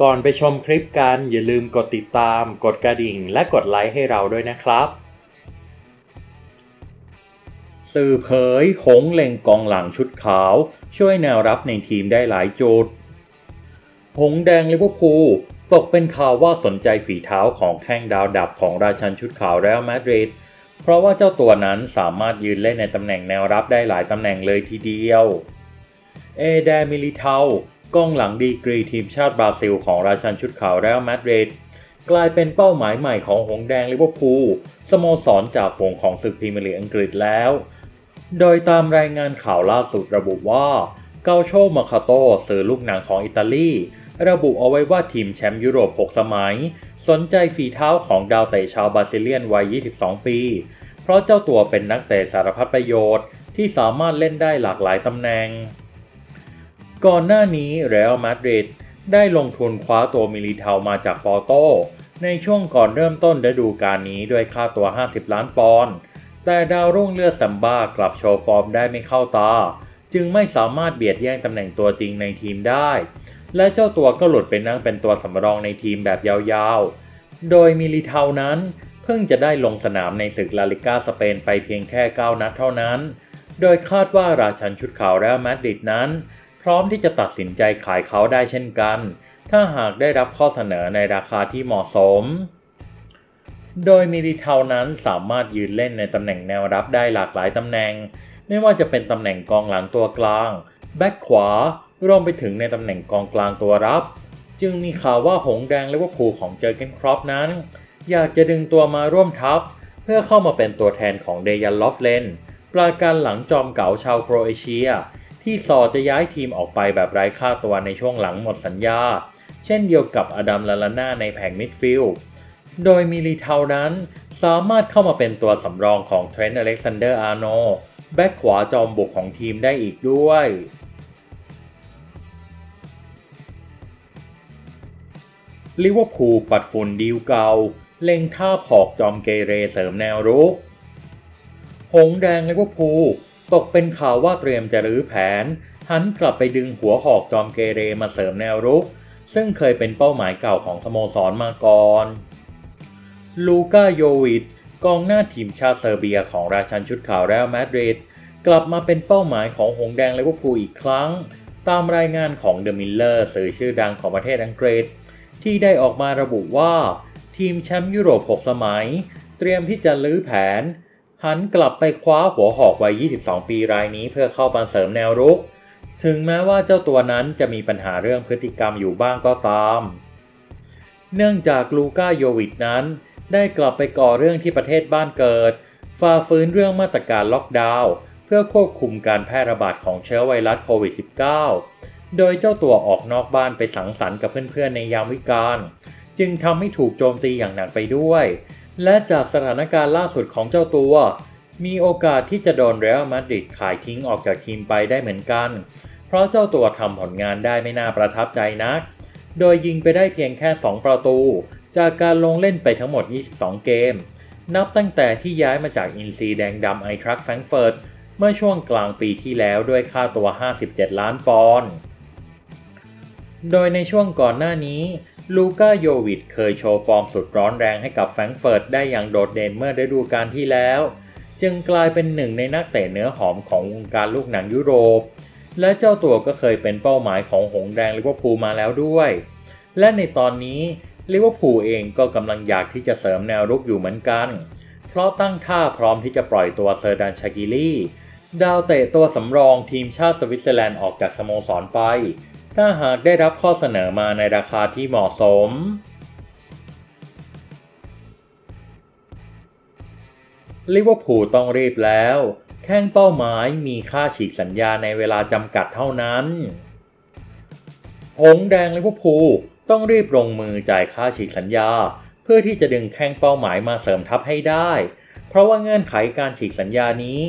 ก่อนไปชมคลิปกันอย่าลืมกดติดตาม กดกระดิ่ง และกดไลค์ให้เราด้วยนะครับ สื่อเผย หงเล็งกองหลังชุดขาว ช่วยแนวรับในทีมได้หลายจุด หงแดงลิเวอร์พูลตกเป็นข่าวว่าสนใจฝีเท้าของแข้งดาวดับของราชันชุดขาวเรอัลมาดริดเพราะว่าเจ้าตัวนั้นสามารถยืนเล่นในตำแหน่งแนวรับได้หลายตำแหน่งเลยทีเดียว เอเดมิลิเทา กองหลังดีกรีทีมชาติบราซิลของราชันชุดขาวเรอัลมาดริดกลายเป็นเป้าหมายใหม่ของหงแดงลิเวอร์พูลสโมสรจากฝูงของศึกพรีเมียร์ลีกอังกฤษแล้ว โดยตามรายงานข่าวล่าสุดระบุว่าเกาโชมาคาโตสื่อลูกหนังของอิตาลีระบุเอาไว้ว่าทีมแชมป์ยุโรป 6 สมัย สนใจฝีเท้าของดาวเตะชาวบราซิเลียนวัย 22 ปี เพราะเจ้าตัวเป็นนักเตะสารพัดประโยชน์ที่สามารถเล่นได้หลากหลายตำแหน่ง ก่อนหน้านี้เรอัลมาดริดได้ลงทุนคว้าตัวมิลิเทามาจากปอร์โตในช่วงก่อนเริ่มต้นฤดูกาลนี้ด้วยค่าตัว 50 ล้านปอนด์ แต่ดาวรุ่งเลือดซัมบ้ากลับโชว์ฟอร์มได้ไม่เข้าตา จึงไม่สามารถเบียดแย่งตำแหน่งตัวจริงในทีมได้ และเจ้าตัวก็หลุดไปนั่งเป็นตัวสำรองในทีมแบบยาวๆ โดยมิลิเทานั้นเพิ่งจะได้ลงสนามในศึกลาลิก้าสเปนไปเพียงแค่ 9 นัดเท่านั้น โดยคาดว่าราชันชุดขาวเรอัลมาดริดนั้น ร้อมที่จะตัดสินใจขายเขาได้เช่นกัน ถ้าหากได้รับข้อเสนอในราคาที่เหมาะสม โดยมิลิเทานั้นสามารถยืนเล่นในตำแหน่งแนวรับได้หลากหลายตำแหน่ง ไม่ว่าจะเป็นตำแหน่งกองหลังตัวกลาง แบ็คขวารวมไปถึงในตำแหน่งกองกลางตัวรับ จึงมีข่าวว่าหงแดงแลิเวอร์พูของเจอเกนครอปนั้น อยากจะดึงตัวมาร่วมทัพ เพื่อเข้ามาเป็นตัวแทนของเดยันลอฟเลนปราการหลังจอมเก๋าชาวโครเอเชีย ที่สอจะย้ายทีมออกไปแบบไร้ค่าตัวในช่วงหลังหมดสัญญา เช่นเดียวกับอดัมลาลาน่าในแผงมิดฟิลด์โดยมิลิเทานั้นสามารถเข้ามาเป็นตัวสำรองของเทรนต์อเล็กซานเดอร์อาร์โนแบ็คขวาจอมบุกของทีมได้อีกด้วยลิเวอร์พูลปัดฝุ่นดีลเก่า เล็งท่าผอกจอมเกเรเสริมแนวรุก หงแดงลิเวอร์พูล ตกเป็นข่าวว่าเตรียมจะรื้อแผน หันกลับไปดึงหัวหอกจอมเกเรมาเสริมแนวรุก ซึ่งเคยเป็นเป้าหมายเก่าของสโมสรมาก่อน ลูกาโยวิชกองหน้าทีมชาติเซอร์เบียของราชันชุดขาวเรอัลมาดริดกลับมาเป็นเป้าหมายของหงแดงลิเวอร์พูลอีกครั้ง ตามรายงานของเดอะมิลเลอร์สื่อชื่อดังของประเทศอังกฤษ ที่ได้ออกมาระบุว่า ทีมแชมป์ยุโรป 6 สมัย เตรียมที่จะลื้อแผน หันกลับไปคว้าหัวหอกวัย 22 ปีรายนี้เพื่อเข้ามาเสริมแนวรุก ถึงแม้ว่าเจ้าตัวนั้นจะมีปัญหาเรื่องพฤติกรรมอยู่บ้างก็ตาม เนื่องจากลูก้าโยวิชนั้น ได้กลับไปก่อเรื่องที่ประเทศบ้านเกิด ฝ่าฝืนเรื่องมาตรการล็อกดาวน์เพื่อควบคุมการแพร่ระบาดของเชื้อไวรัสโควิด -19 โดยเจ้าตัวออกนอกบ้านไปสังสรรค์กับเพื่อนๆในยามวิกาลจึงทำให้ถูกโจมตีอย่างหนักไปด้วย และจากสถานการณ์ล่าสุดของเจ้าตัว มีโอกาสที่จะโดนเรอัลมาดริดขายทิ้งออกจากทีมไปได้เหมือนกัน เพราะเจ้าตัวทำผลงานได้ไม่น่าประทับใจนัก โดยยิงไปได้เพียงแค่ 2 ประตู จากการลงเล่นไปทั้งหมด 22 เกม นับตั้งแต่ที่ย้ายมาจากอินซีแดงดำไอทรัคแฟรงเฟิร์ตเมื่อช่วงกลางปีที่แล้วด้วยค่าตัว 57 ล้านปอนด์ โดยในช่วงก่อนหน้านี้ ลูก้าโยวิชเคยโชว์ฟอร์มสุดร้อนแรงให้กับแฟรงเฟิร์ตได้อย่างโดดเด่นเมื่อฤดูกาลที่แล้ว จึงกลายเป็นหนึ่งในนักเตะเนื้อหอมของวงการลูกหนังยุโรป และเจ้าตัวก็เคยเป็นเป้าหมายของหงแดงลิเวอร์พูลมาแล้วด้วย และในตอนนี้ลิเวอร์พูลเองก็กำลังอยากที่จะเสริมแนวรุกอยู่เหมือนกัน เพราะตั้งท่าพร้อมที่จะปล่อยตัวเซอร์ดันชากิลี่ดาวเตะตัวสำรองทีมชาติสวิตเซอร์แลนด์ออกจากสโมสรไป ถ้าหากได้รับข้อเสนอมาในราคาที่เหมาะสม ลิเวอร์พูลต้องรีบแล้ว แข้งเป้าหมายมีค่าฉีกสัญญาในเวลาจำกัดเท่านั้นหงแดงลิเวอร์พูลต้องรีบลงมือจ่ายค่าฉีกสัญญา เพื่อที่จะดึงแข้งเป้าหมายมาเสริมทัพให้ได้ เพราะว่าเงื่อนไขการฉีกสัญญานี้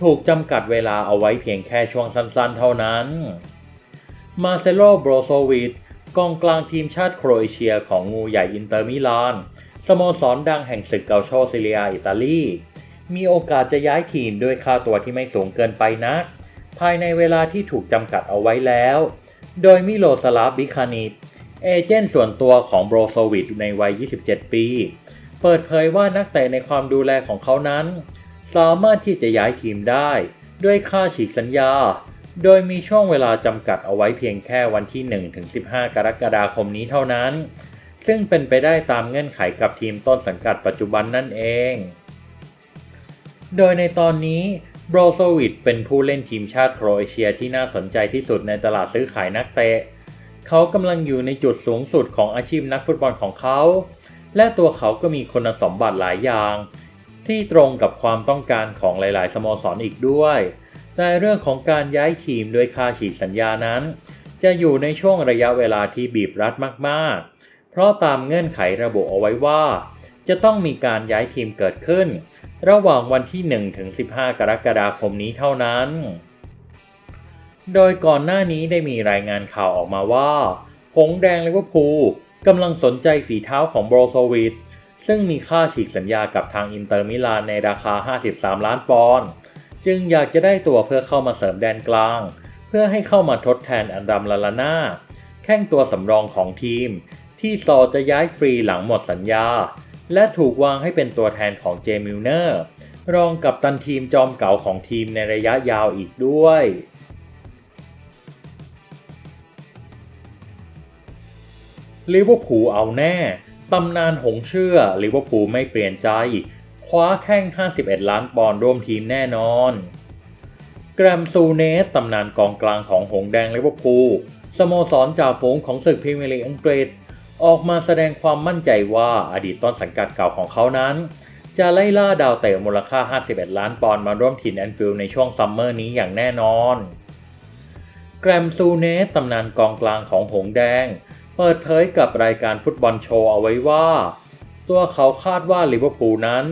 ถูกจำกัดเวลาเอาไว้เพียงแค่ช่วงสั้นๆ เท่านั้น มาเซโลโบรโซวิชกองกลางทีมชาติโครเอเชียของงูใหญ่อินเตอร์มิลาน สโมสรดังแห่งศึกเกาโชซิเลียอิตาลี มีโอกาสจะย้ายทีมด้วยค่าตัวที่ไม่สูงเกินไปนัก ภายในเวลาที่ถูกจำกัดเอาไว้แล้ว โดยมิโลสลาฟบิคานิตเอเจนต์ส่วนตัวของโบรโซวิชในวัย 27 ปี เปิดเผยว่านักเตะในความดูแลของเขานั้น สามารถที่จะย้ายทีมได้ ด้วยค่าฉีกสัญญา โดยมีช่วงเวลาจำกัดเอาไว้เพียงแค่วันที่ 1-15 กรกฎาคมนี้เท่านั้น ซึ่งเป็นไปได้ตามเงื่อนไขกับทีมต้นสังกัดปัจจุบันนั่นเอง โดยในตอนนี้โบรโซวิชเป็นผู้เล่นทีมชาติโครเอเชียที่น่าสนใจที่สุดในตลาดซื้อขายนักเตะ เขากำลังอยู่ในจุดสูงสุดของอาชีพนักฟุตบอลของเขา และตัวเขาก็มีคุณสมบัติหลายอย่าง ที่ตรงกับความต้องการของหลาย ๆ สโมสรออีกด้วย แต่เรื่องของการย้ายทีมโดยค่าฉีกสัญญานั้น จะอยู่ในช่วงระยะเวลาที่บีบรัดมากๆ เพราะตามเงื่อนไขระบุเอาไว้ว่า จะต้องมีการย้ายทีมเกิดขึ้น ระหว่างวันที่1ถึง15 กรกฎาคมนี้เท่านั้น โดยก่อนหน้านี้ได้มีรายงานข่าวออกมาว่า หงแดงลิเวอร์พูลกำลังสนใจฝีเท้าของโบรโซวิชซึ่งมีค่าฉีกสัญญากับทางอินเตอร์มิลานในราคา 53 ล้านปอนด์ จึงอยากจะได้ตัวเพื่อเข้ามาเสริมแดนกลาง เพื่อให้เข้ามาทดแทนอันดัมลาลาน่าแข้งตัวสำรองของทีม ที่ซอจะย้ายฟรีหลังหมดสัญญา และถูกวางให้เป็นตัวแทนของเจมิลเนอร์รองกับตันทีมจอมเก่าของทีมในระยะยาวอีกด้วยลิเวอร์พูลเอาแน่ ตำนานหงเชื่อลิเวอร์พูลไม่เปลี่ยนใจ คว้าแข้ง 51 ล้านปอนด์ร่วมทีมแน่นอน แกรมซูเนสตำนานกองกลางของหงแดงลิเวอร์พูลสโมสรจ่าฝูงของศึกพรีเมียร์ลีกอังกฤษ ออกมาแสดงความมั่นใจว่าอดีตต้นสังกัดเก่าของเขานั้น จะไล่ล่าดาวเตะมูลค่า 51 ล้านปอนด์มาร่วมถิ่นแอนฟิลด์ในช่วงซัมเมอร์นี้อย่างแน่นอน แกรมซูเนสตำนานกองกลางของหงแดง เปิดเผยกับรายการฟุตบอลโชว์เอาไว้ว่า ตัวเขาคาดว่าลิเวอร์พูลนั้น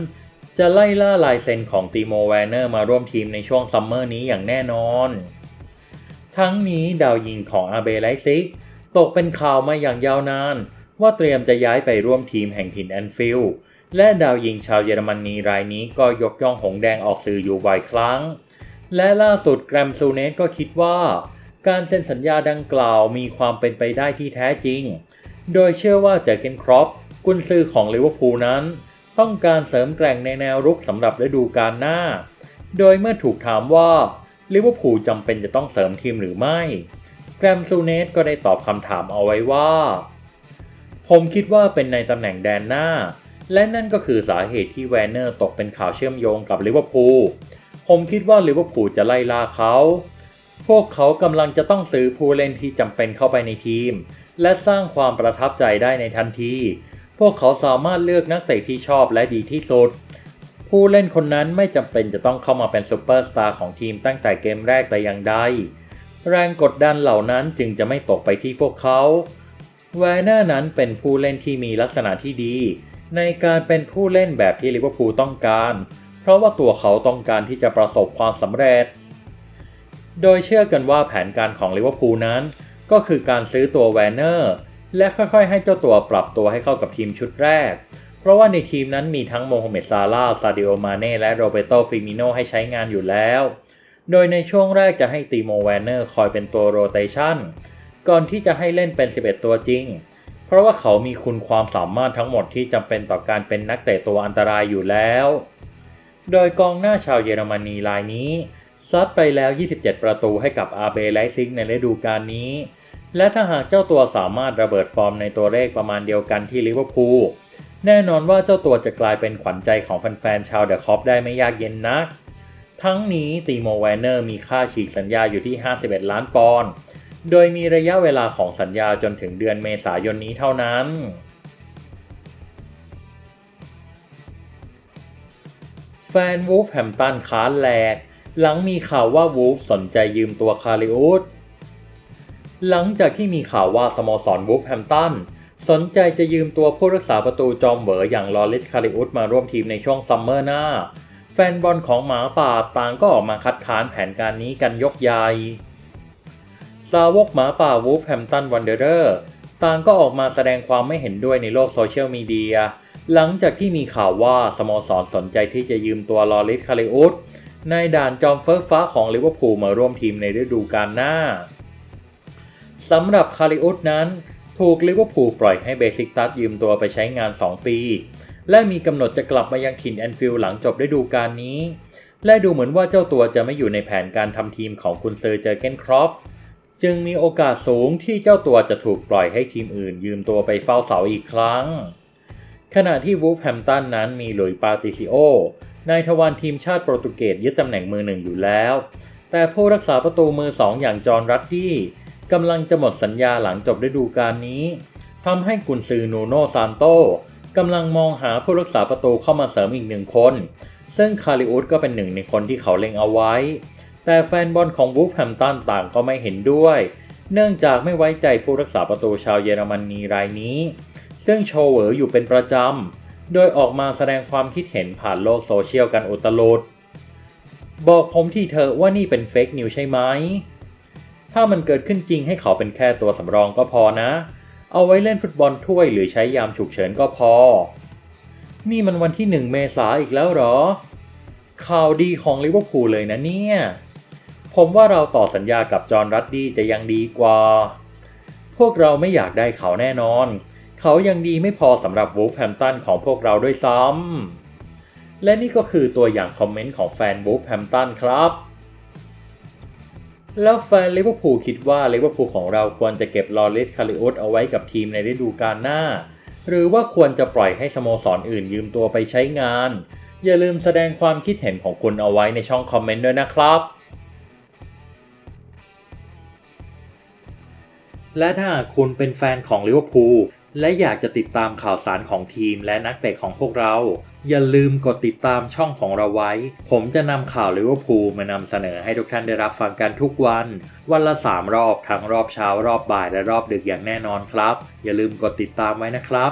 จะไล่ล่าลายเซ็นของตีโมแวนเนอร์มาร่วมทีมในช่วงซัมเมอร์นี้อย่างแน่นอน ทั้งนี้ดาวยิงของอาเบไลซิก ตกเป็นข่าวมาอย่างยาวนาน ว่าเตรียมจะย้ายไปร่วมทีมแห่งถิ่นแอนฟิลด์และดาวยิงชาวเยอรมนีรายนี้ก็ยกย่องหงแดงออกสื่ออยู่บ่อยครั้ง และล่าสุดแกรมซูเนสก็คิดว่า การเซ็นสัญญาดังกล่าวมีความเป็นไปได้ที่แท้จริง โดยเชื่อว่าเจอเกนครอปกุนซือของลิเวอร์พูลนั้น ต้องการเสริมแกร่งในแนวรุกสำหรับฤดูกาลหน้า โดยเมื่อถูกถามว่าลิเวอร์พูลจำเป็นจะต้องเสริมทีมหรือไม่ แกรมซูเนสก็ได้ตอบคำถามเอาไว้ว่า ผมคิดว่าเป็นในตำแหน่งแดนหน้า และนั่นก็คือสาเหตุที่แวนเนอร์ตกเป็นข่าวเชื่อมโยงกับลิเวอร์พูล ผมคิดว่าลิเวอร์พูลจะไล่ล่าเขา พวกเขากำลังจะต้องซื้อผู้เล่นที่จำเป็นเข้าไปในทีม และสร้างความประทับใจได้ในทันที พวกเขาสามารถเลือกนักเตะที่ชอบและดีที่สุด ผู้เล่นคนนั้นไม่จำเป็นจะต้องเข้ามาเป็นซูเปอร์สตาร์ของทีมตั้งแต่เกมแรกแต่อย่างใด แรงกดดันเหล่านั้นจึงจะไม่ตกไปที่พวกเขา แวนเนอร์นั้นเป็นผู้เล่นที่มีลักษณะที่ดี ในการเป็นผู้เล่นแบบที่ลิเวอร์พูลต้องการ เพราะว่าตัวเขาต้องการที่จะประสบความสำเร็จ โดยเชื่อกันว่าแผนการของลิเวอร์พูลนั้น ก็คือการซื้อตัวแวนเนอร์ และค่อยๆ ให้เจ้าตัวปรับตัวให้เข้ากับทีมชุดแรก เพราะว่าในทีมนั้นมีทั้งโมฮัมเหม็ดซาลาห์ซาดิโอมาเน่และโรเบโตฟิมิโนให้ใช้งานอยู่แล้ว โดยในช่วงแรกจะให้ตีโมแวนเนอร์คอยเป็นตัวโรเตชันก่อนที่จะให้เล่นเป็น 11 ตัวจริง เพราะว่าเขามีคุณความสามารถทั้งหมดที่จำเป็นต่อการเป็นนักเตะตัวอันตรายอยู่แล้ว โดยกองหน้าชาวเยอรมนีรายนี้ซัดไปแล้ว 27 ประตูให้กับอาเบไลซิกในฤดูกาลนี้ และถ้าหากเจ้าตัวสามารถระเบิดฟอร์มในตัวเลขประมาณเดียวกันที่ลิเวอร์พูลแน่นอนว่าเจ้าตัวจะกลายเป็นขวัญใจของแฟนๆชาวเดอะคอปได้ไม่ยากเย็นนัก ทั้งนี้ตีโมแวนเนอร์มีค่าฉีกสัญญาอยู่ที่ 51 ล้านปอนด์โดยมีระยะเวลาของสัญญาจนถึงเดือนเมษายนนี้เท่านั้นแฟนวูฟแฮมตันค้านแหลก หลังมีข่าวว่าวูฟสนใจยืมตัวคาริอุส หลังจากที่มีข่าวว่าสโมสรวูฟแฮมตันสนใจจะยืมตัวผู้รักษาประตูจอมเหวออย่างลอริสคาริอุสมาร่วมทีมในช่วงซัมเมอร์หน้า แฟนบอลของหมาป่าต่างก็ออกมาคัดค้านแผนการนี้กันยกใหญ่สาวกหมาป่าวูฟแฮมตันวันเดอร์ต่างก็ออกมาแสดงความไม่เห็นด้วยในโลกโซเชียลมีเดียหลังจากที่มีข่าวว่าสโมสรสนใจที่จะยืมตัวลอริสคาริอุสในด่านจอมเฟิร์ฟ้าของลิเวอร์พูลมาร่วมทีมในฤดูกาลหน้า สำหรับคาริอุสนั้น ถูกลิเวอร์พูลปล่อยให้เบซิกตัสยืมตัวไปใช้งาน 2 ปี และมีกำหนดจะกลับมายังถิ่นแอนฟิลด์หลังจบฤดูกาลนี้ และดูเหมือนว่าเจ้าตัวจะไม่อยู่ในแผนการทำทีมของคุณเซอร์เจอเกนครอปจึงมีโอกาสสูงที่เจ้าตัวจะถูกปล่อยให้ทีมอื่นยืมตัวไปเฝ้าเสาอีกครั้ง ขณะที่วูฟแฮมตันนั้นมีหลุยปาติซิโอนายทวารทีมชาติโปรตุเกสยึดตำแหน่งมือหนึ่งอยู่แล้ว แต่ผู้รักษาประตูมือสองอย่างจอห์นรัตตี้ กำลังจะหมดสัญญาหลังจบฤดูกาลนี้ทำให้กุนซือนูโนซานโตกำลังมองหาผู้รักษาประตูเข้ามาเสริมอีกหนึ่งคน ซึ่งคาริอุสก็เป็นหนึ่งในคนที่เขาเล็งเอาไว้ แต่แฟนบอลของวูฟแฮมตันต่างก็ไม่เห็นด้วย เนื่องจากไม่ไว้ใจผู้รักษาประตูชาวเยอรมนีรายนี้ ซึ่งโชว์เหวออยู่เป็นประจำ โดยออกมาแสดงความคิดเห็นผ่านโลกโซเชียลกันอุตลุดบอกผมที่เถอว่านี่เป็นเฟกนิวใช่ไหม ถ้ามันเกิดขึ้นจริงให้เขาเป็นแค่ตัวสำรองก็พอนะ เอาไว้เล่นฟุตบอลถ้วยหรือใช้ยามฉุกเฉินก็พอ นี่มันวันที่หนึ่งเมษาอีกแล้วหรอ ข่าวดีของลิเวอร์พูลเลยนะเนี่ย ผมว่าเราต่อสัญญากับจอห์นรัตดี้จะยังดีกว่า พวกเราไม่อยากได้เขาแน่นอน เขายังดีไม่พอสำหรับวูฟแฮมตันของพวกเราด้วยซ้ำและนี่ก็คือตัวอย่างคอมเมนต์ของแฟนวูฟแฮมตันครับ แล้วแฟนลิเวอร์พูลคิดว่าลิเวอร์พูลของเราควรจะเก็บลอริสคาริโอุสเอาไว้กับทีมในฤดูกาลหน้า หรือว่าควรจะปล่อยให้สโมสรออื่นยืมตัวไปใช้งาน อย่าลืมแสดงความคิดเห็นของคุณเอาไว้ในช่องคอมเมนต์ด้วยนะครับ และถ้าคุณเป็นแฟนของลิเวอร์พูล และอยากจะติดตามข่าวสารของทีมและนักเตะของพวกเรา อย่าลืมกดติดตามช่องของเราไว้ ผมจะนำข่าวลิเวอร์พูลมานำเสนอให้ทุกท่านได้รับฟังกันทุกวัน วันละ 3 รอบทั้งรอบเช้ารอบบ่ายและรอบดึกอย่างแน่นอนครับ อย่าลืมกดติดตามไว้นะครับ